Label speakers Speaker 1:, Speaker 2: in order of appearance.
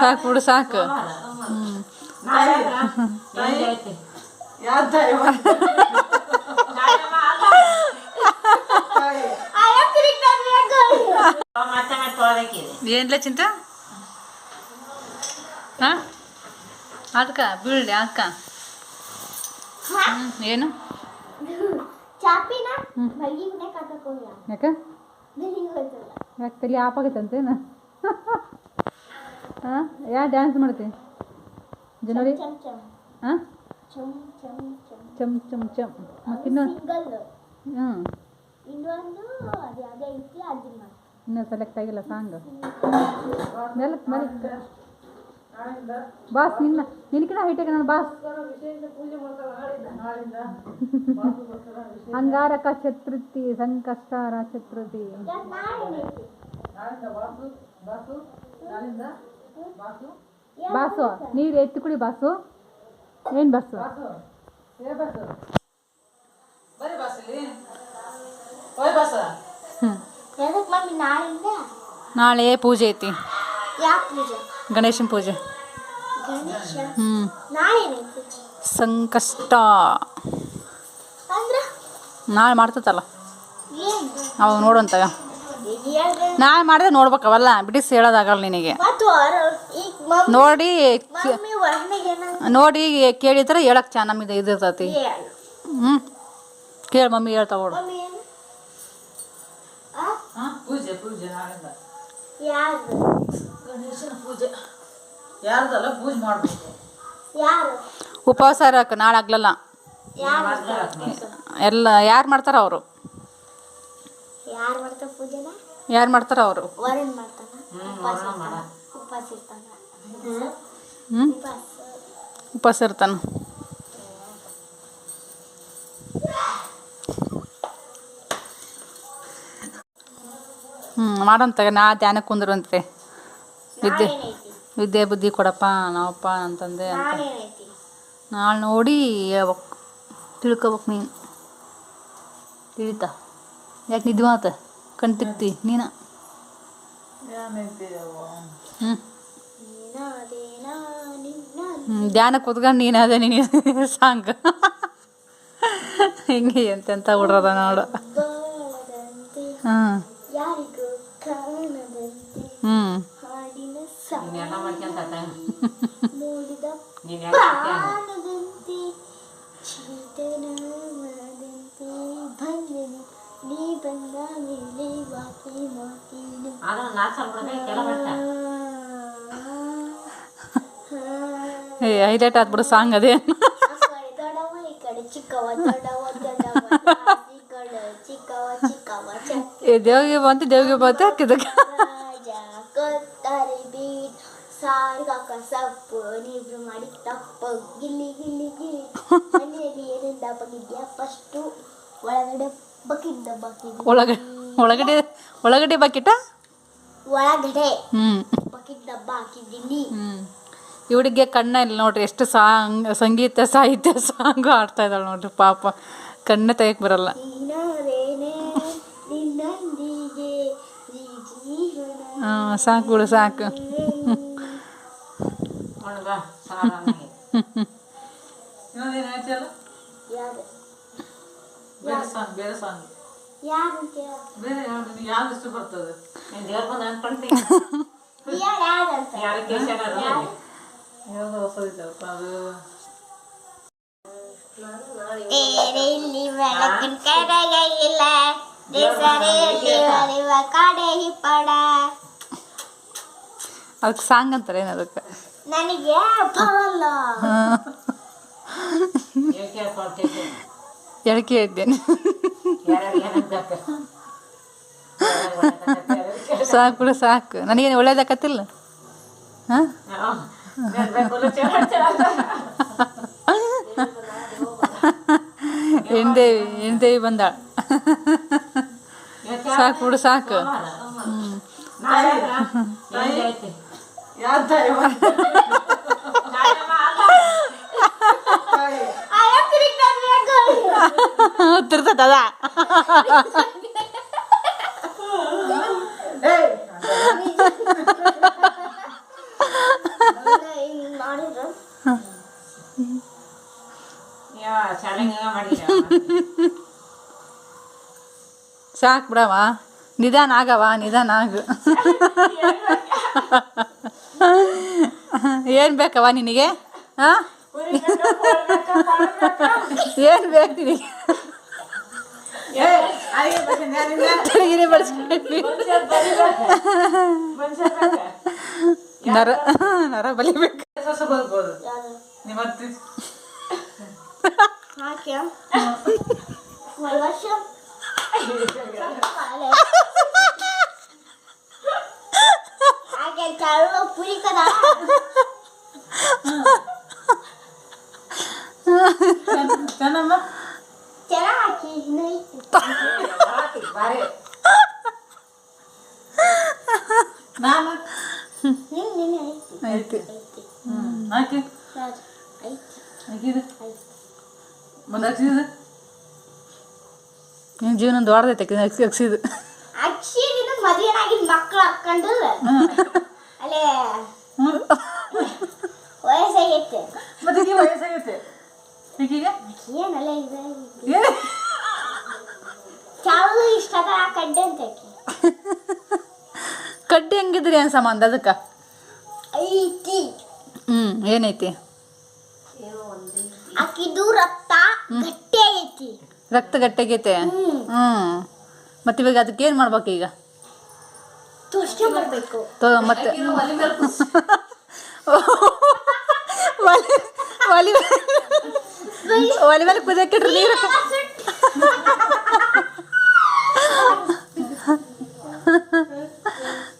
Speaker 1: ಸಾಕು ಬಿಡು ಸಾಕು. ಏನ್ಲ ಚಿಂತ? ಹಾ? ಅದಕ್ಕ ಬೀಳ್ಲಿ ಅಕ್ಕ ಏನು? ಯಾಕೆ? ಯಾಕೆ ತಲೆ ಆಪಾಗೈತಂತೇನು ಹಾಂ ಯಾ ಡ್ಯಾನ್ಸ್ ಮಾಡ್ತೀನಿ ಜನವರಿ ಹಾಂ?
Speaker 2: ಚಮ್ ಚಮ್ ಚಮ್.
Speaker 1: ಚಮ್ ಚಮ್ ಚಮ್. ಮತ್ತು ಇನ್ನೊಂದು?
Speaker 2: ಸಿಂಗಲ್.
Speaker 1: ಹ್ಞೂ ಇನ್ನೂ ಸೆಲೆಕ್ಟ್ ಆಗಿಲ್ಲ ಸಾಂಗ್ ಮೆಲಕ್ ಮೆಲಕ್ ಬಾಸ್ ನಿನ್ನ ನಿನಕಿನ ಹೈಟೆಕ್ ನಾನು ಬಾಸ್? ಅಂಗಾರಕ ಚತುರ್ಥಿ ಸಂಕಷ್ಟಾರ ಚತುರ್ಥಿ ಬಾಸು? ನೀರು ಎತ್ತಿ ಕುಡಿ ಬಾಸು. ಏನು ಬಾಸು? ನಾಳೆ ಪೂಜೆ ಐತಿ.
Speaker 2: ಯಾವ ಪೂಜೆ?
Speaker 1: ಗಣೇಶನ ಪೂಜೆ.
Speaker 2: ಗಣೇಶ?
Speaker 1: ಹ್ಞೂ
Speaker 2: ನಾಳೆ ಏನೈತಿ
Speaker 1: ಸಂಕಷ್ಟ.
Speaker 2: ಅಂದ್ರ?
Speaker 1: ನಾಳೆ ಮಾಡ್ತತಲ್ಲ
Speaker 2: ಏನು?
Speaker 1: ಅವಾಗ ನೋಡುವಂತವ ನಾಳೆ ಮಾಡಿದ್ರೆ ನೋಡ್ಬೇಕು ಅವೆಲ್ಲ ಬಿಡಿಸಿ ಹೇಳೋದಾಗಲ್ಲ ನಿನಗೆ.
Speaker 2: ಮತ್ತು ಹೊರ ಈಗ ಮಮ್ಮಿ
Speaker 1: ನೋಡಿ
Speaker 2: ಮಮ್ಮಿ ಹೊರನಿಗೆ ಏನ
Speaker 1: ನೋಡಿ ಕೇಳಿದ್ರೆ ಹೇಳಕ್ ಚಾ ನಮಗೆ ಇದು ಇರ್ತೈತಿ.
Speaker 2: ಹೇಳು.
Speaker 1: ಹ್ಞೂ ಕೇಳಿ ಮಮ್ಮಿ ಹೇಳ್ತಾವ ನೋಡು
Speaker 2: ಮಮ್ಮಿ ಏನು? ಆ?
Speaker 3: ಪೂಜೆ ಪೂಜೆ ನಾಳೆಯಿಂದ.
Speaker 2: ಯಾರು
Speaker 3: ಗಣೇಶನ ಪೂಜೆ. ಯಾರ್ದಲ್ಲ? ಪೂಜೆ ಮಾಡ್ಬೇಕು.
Speaker 2: ಯಾರು?
Speaker 1: ಉಪವಾಸ ಇರಕ್ಕೆ ನಾಳೆ ಆಗ್ಲಲ್ಲ.
Speaker 2: ಯಾರು?
Speaker 1: ಎಲ್ಲ ಯಾರು ಮಾಡ್ತಾರ ಅವರು?
Speaker 2: ಯಾರು ಮಾಡ್ತಾರ ಪೂಜೆನ?
Speaker 1: ಯಾರು ಮಾಡ್ತಾರ ಅವರು?
Speaker 2: ವರನ್ ಮಾಡ್ತಾನ. ಉಪವಾಸ
Speaker 3: ವರನ
Speaker 2: ಇರ್ತಾನ. ಉಪವಾಸ ಇರ್ತಾನ.
Speaker 1: ಹ್ಞೂ
Speaker 2: ಉಪವಾಸ.
Speaker 1: ಉಪವಾಸ ಇರ್ತಾನ. ಮಾಡಂತ ನಾ ಧ್ಯಾನ ಕುಂದ್ರಂತೆ ವಿದ್ಯೆ ವಿದ್ಯೆ ಬುದ್ಧಿ ಕೊಡಪ್ಪ ನಾವಪ್ಪ ಅಂತಂದೆ ಅಂತ. ನಾಳೆ ನೋಡಿ ಹೇಳ್ಬೇಕು ತಿಳ್ಕೊಬೇಕು ನೀನು. ತಿಳಿತಾ? ಯಾಕೆ ನಿದ್ದೆ ಮಾತ ಕಣ್ ತಿಕ್ತಿ ನೀನ? ಹ್ಞೂ ಧ್ಯಾನ ಕೂತ್ಕೊಂಡು ನೀನು ಅದೇ ನೀನು ಸಾಂಗ್. ಹಿಂಗೆ ಎಂತೆಂತ ಹುಡ್ರದ ನೋಡು. ಹಾಂ ಹೈಲೈಟ್ ಆದ್ಬಿಡು ಸಾಂಗ್ ಅದೇ. ದೇವ್ಗೆ ಬಂತು ದೇವಿಗೆ ಬಂತು ಹಾಕಿದಕ್ಕೆ
Speaker 2: ರಾಜ ಕೊತ್ತಾರೆ ಬೀಟ್ ಸಾರ್ಗಾಕ ಸಪ್ಪು ನೀವ್ರು ಮಾಡಿ ತಪ್ಪು. ಗಿಲ್ಲಿ ಗಿಲ್ಲಿ ಗಿಲ್ಲಿ. ಮನೆಯಲ್ಲಿ ಏನೇನು ದಬ್ಬಗಿದ್ಯಾ ಫಸ್ಟು ಒಳಗಡೆ
Speaker 1: ಒಳಗಡೆ ಒಳಗಡೆ ಒಳಗಡೆ ಬಕೆಟ?
Speaker 2: ಒಳಗಡೆ
Speaker 1: ಹ್ಞೂ
Speaker 2: ಬಕಿಟ್ ಡಬ್ಬ ಹಾಕಿದ್ದೀನಿ.
Speaker 1: ಹ್ಞೂ ಇವಳಿಗೆ ಕಣ್ಣ ಇಲ್ಲ ನೋಡ್ರಿ ಎಷ್ಟು ಸಾಂಗ್ ಸಂಗೀತ ಸಾಹಿತ್ಯ ಸಾಂಗು ಆಡ್ತಾ ಇದ್ದಾಳೆ ನೋಡ್ರಿ ಪಾಪ. ಕಣ್ಣ ತೆಗಿಯಕ್ಕೆ ಬರಲ್ಲ.
Speaker 4: ಯಾವ್ದು ಹೊಸದಿದ್ದಪ್ಪ ಅದು
Speaker 2: ತೇರೆಯಲ್ಲಿ ಬೆಳಕಿನ ಕರಗಿಲ್ಲ ದೇಸರೆಯಲ್ಲಿ ಹರಿವ ಕಾಡೆ ಹಿಪ್ಪಡ
Speaker 1: ಅದಕ್ಕೆ ಸಾಂಗ್ ಅಂತಾರೆ ಏನು ಅದಕ್ಕೆ
Speaker 2: ನನಗೆ ಬರಲ್ಲ.
Speaker 3: ಏಕೆ ಕೊಡ್ತೈತೆ
Speaker 1: ಎಳಕೆ ಇದ್ದೇನೆ
Speaker 3: ಯಾರ್ಯಾರು ಏನಂತ
Speaker 1: ಸಾಕು ಬಿಡು ಸಾಕು ನನಗೇನು ಒಳ್ಳೇದಾಕತ್ತಿಲ್ಲ ಹಾಂ ಹೆಣ್ದೇವಿ ಹೆಣ್ದೇವಿ ಬಂದಾಳ ಸಾಕು ಬಿಡು ಸಾಕು
Speaker 4: ಯಾವ್ದು
Speaker 1: திருத்த அதான் ಸಾಕ್ ಬಿಡವಾ ನಿಧಾನ ಆಗವಾ ನಿಧಾನ ಆಗು ಏನು ಬೇಕವ ನಿನಗೆ? ಹಾಂ? ಏನು ಬೇಕು ನಿನಗೆ? ತಲೆಗಿರಿ ಬಳಸ್ಕೊಂಡು ನರ ನರ ಬಲಿಬೇಕು
Speaker 4: ನಿಮ್ಮ ನಾನು
Speaker 2: ಐತಿ
Speaker 4: ಒಂದು
Speaker 1: ನಿನ್ನ ಜೀವನ ದೊಡ್ಡದೈತೆ ಅಕ್ಸಿದು
Speaker 2: ಅಕ್ಷಿನ ಮದುವೆನಾಗಿ ಮಕ್ಕಳು ಹಾಕೊಂಡು ಅಲ್ಲೇ.
Speaker 4: ಅಲೆ
Speaker 2: ವಯಸ್ಸಾಗೈತೆ.
Speaker 4: ಮತ್ತೆ ವಯಸ್ಸಾಗೈತೆ. ಈಗೀಗ?
Speaker 2: ಏನಲ್ಲ ಇದೆ
Speaker 4: ಏ
Speaker 2: ಚಾಳು ಆ ಕಡ್ಡೆ ಅಂತ ಆಕಿ
Speaker 1: ಕಡ್ಡಿ ಹೆಂಗಿದ್ರಿ ಏನು ಸಂಬಂಧ ಅದಕ್ಕೆ?
Speaker 2: ಐತಿ.
Speaker 1: ಹ್ಞೂ ಏನೈತಿ?
Speaker 2: ಆಕಿದು ರಕ್ತ ಗಟ್ಟಿ ಐತಿ
Speaker 1: ರಕ್ತ ಗಟ್ಟಿಗೈತೆ
Speaker 2: ಹ್ಮ್.
Speaker 1: ಹ್ಞೂ ಮತ್ತು ಇವಾಗ ಅದಕ್ಕೆ ಏನು ಮಾಡ್ಬೇಕು ಈಗ?
Speaker 2: ತೋರ್ಸ್ಕೊಂಡ್ ಬರ್ಬೇಕು.
Speaker 1: ತೋ ಮತ್ತೆ ಒಲಿ ಒಲಿ ಒಲಿ ಮೇಲೆ ಕುದಿಯಕ್ಕಿಟ್ರಿ ನೀರು